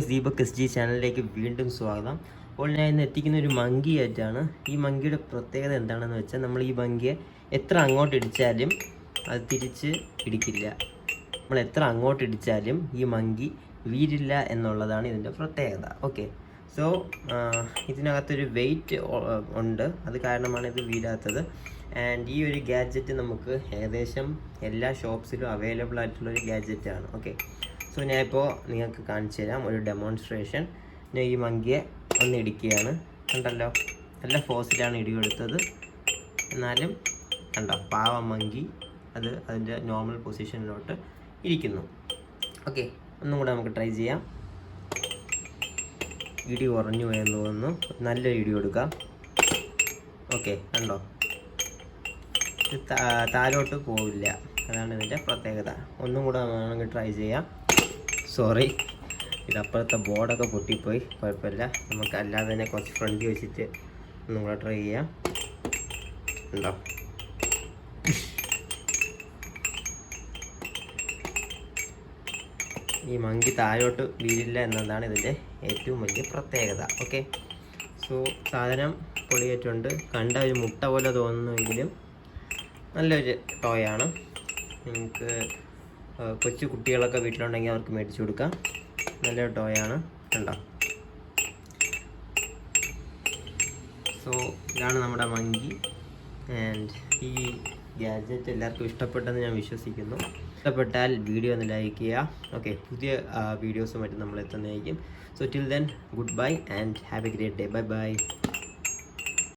Deepak S G ചാനലിലേക്ക് വീണ്ടും സ്വാഗതം. അപ്പോൾ ഞാൻ ഇന്ന് എത്തിക്കുന്ന ഒരു മങ്കി ആയിട്ടാണ്. ഈ മങ്കിയുടെ പ്രത്യേകത എന്താണെന്ന് വെച്ചാൽ നമ്മൾ ഈ മങ്കിയെ എത്ര അങ്ങോട്ട് ഇടിച്ചാലും അത് തിരിച്ച് പിടിക്കില്ല. നമ്മൾ എത്ര അങ്ങോട്ട് ഇടിച്ചാലും ഈ മങ്കി വീരില്ല എന്നുള്ളതാണ് ഇതിന്റെ പ്രത്യേകത. ഓക്കെ സോ ഇതിനകത്തൊരു വെയിറ്റ് ഉണ്ട്. അത് കാരണമാണ് ഇത് വീഴാത്തത്. ആൻഡ് ഈ ഒരു ഗാഡ്ജറ്റ് നമുക്ക് ഏകദേശം എല്ലാ ഷോപ്സിലും അവൈലബിൾ ആയിട്ടുള്ള ഒരു ഗാഡ്ജറ്റാണ് ഓക്കെ സോ ഞാൻ ഇപ്പോൾ നിങ്ങൾക്ക് കാണിച്ചു തരാം ഒരു ഡെമോൺസ്ട്രേഷൻ ഞാൻ ഈ മങ്കിയെ ഒന്ന് ഇടിക്കുകയാണ്. കണ്ടല്ലോ? നല്ല ഫോഴ്സിലാണ് ഇടികൊടുത്തത്. എന്നാലും കണ്ടോ? പാവ മങ്കി അത് അതിന്റെ നോർമൽ പൊസിഷനിലോട്ട് ഇരിക്കുന്നു. ഓക്കെ ഒന്നും കൂടെ നമുക്ക് ട്രൈ ചെയ്യാം. ഇടി കുറഞ്ഞു പോയെന്ന് തോന്നുന്നു. നല്ലൊരു ഇടി കൊടുക്കാം. ഓക്കെ കണ്ടോ? ഇത് താരോട്ട് പോവില്ല. അതാണ് ഇതിന്റെ പ്രത്യേകത. ഒന്നും കൂടെ വേണമെങ്കിൽ ട്രൈ ചെയ്യാം. സോറി ഇതപ്പുറത്തെ ബോർഡൊക്കെ പൊട്ടിപ്പോയി. കുഴപ്പമില്ല. നമുക്ക് അല്ലാതെ തന്നെ കുറച്ച് ഫ്രണ്ട് വെച്ചിട്ട് ഒന്നും കൂടെ ട്രൈ ചെയ്യാം. ഉണ്ടോ ഈ മങ്കി താഴോട്ട് വീഴില്ല എന്നതാണ് ഇതിന്റെ ഏറ്റവും വലിയ പ്രത്യേകത ഓക്കെ സോ സാധനം പൊളിയേറ്റുണ്ട്. കണ്ട ഒരു മുട്ട പോലെ തോന്നുന്നുവെങ്കിലും നല്ലൊരു ടോയാണ് നിങ്ങൾക്ക് കൊച്ചു കുട്ടികളൊക്കെ വീട്ടിലുണ്ടെങ്കിൽ അവർക്ക് മേടിച്ചു കൊടുക്കാം. നല്ലൊരു ടോയാണ് കണ്ടോ? സോ ഇതാണ് നമ്മുടെ മങ്കി ആൻഡ് ഈ ഗാഡ്ജറ്റ് എല്ലാവർക്കും ഇഷ്ടപ്പെട്ടെന്ന് ഞാൻ വിശ്വസിക്കുന്നു. ഇഷ്ടപ്പെട്ടാൽ വീഡിയോ ഒന്ന് ലൈക്ക് ചെയ്യുക. ഓക്കെ പുതിയ വീഡിയോസുമായിട്ട് നമ്മൾ എത്തുന്നതായിരിക്കും. So till then good bye and a great day bye bye